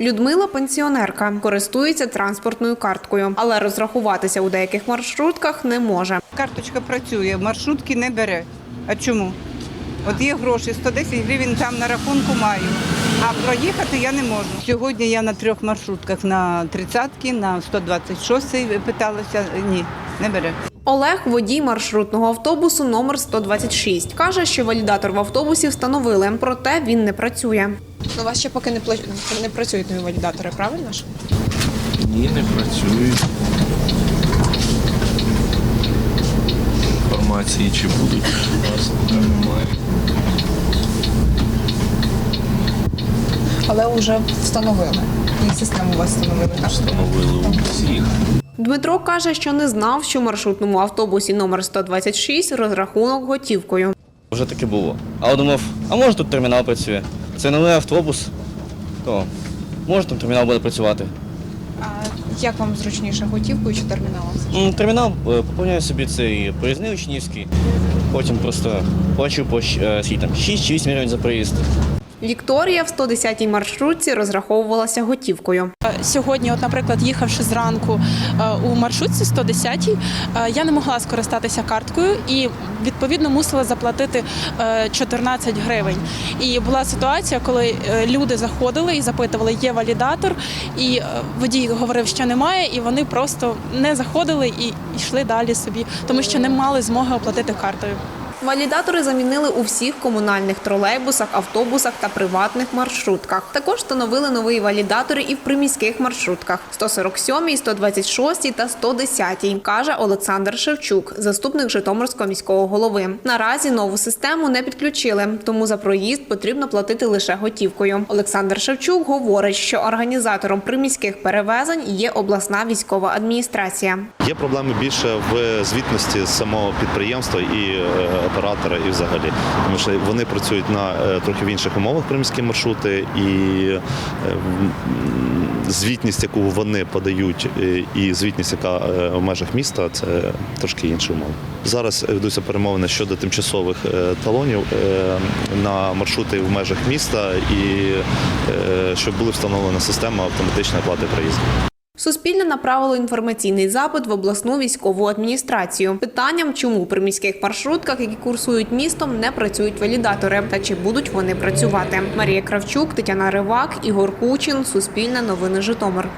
Людмила пенсіонерка, користується транспортною карткою, але розрахуватися у деяких маршрутках не може. Карточка працює, маршрутки не бере. А чому? От є гроші, 110 гривень там на рахунку маю. А проїхати я не можу. Сьогодні я на трьох маршрутках на 30-ки, на 126 питалася. Ні, не бере. Олег водій маршрутного автобусу номер 126. Каже, що валідатор в автобусі встановили, проте він не працює. У вас ще поки не, пла- не працюють нові валідатори, правильно ж? Ні, не працюють. Інформації чи будуть у нас немає. Але вже встановили. І систему у вас встановили, так? Встановили у всіх. Дмитро каже, що не знав, що в маршрутному автобусі номер 126 розрахунок готівкою. Вже таке було. Але думав, а може тут термінал працює? Це новий автобус, то може там термінал буде працювати. А як вам зручніше, готівкою чи терміналом? Термінал е, поповняю собі цей проїзний учнівський, потім просто плачу по е, там 6 чи 8 гривень за проїзд. Вікторія в 110-й маршрутці розраховувалася готівкою. Сьогодні, от, наприклад, їхавши зранку е, у маршрутці 110, е, я не могла скористатися карткою і відповідно мусила заплатити е, 14 гривень. І була ситуація, коли е, люди заходили і запитували, є валідатор, і е, водій говорив, що немає, і вони просто не заходили і йшли далі собі, тому що не мали змоги оплатити картою. Валідатори замінили у всіх комунальних тролейбусах, автобусах та приватних маршрутках. Також встановили нові валідатори і в приміських маршрутках 147, 126 та 110, каже Олександр Шевчук, заступник Житомирського міського голови. Наразі нову систему не підключили, тому за проїзд потрібно платити лише готівкою. Олександр Шевчук говорить, що організатором приміських перевезень є обласна військова адміністрація. Є проблеми більше в звітності самого підприємства і е, оператора, і взагалі, тому що вони працюють на е, трохи в інших умовах приміські маршрути, і е, звітність, яку вони подають, і звітність, яка в межах міста, це трошки інші умови. Зараз ведуться перемовини щодо тимчасових талонів на маршрути в межах міста, і щоб була встановлена система автоматичної оплати проїзду. Суспільне направило інформаційний запит в обласну військову адміністрацію. Питанням, чому при міських маршрутках, які курсують містом, не працюють валідатори, та чи будуть вони працювати. Марія Кравчук, Тетяна Ривак, Ігор Кучин, Суспільне новини Житомир.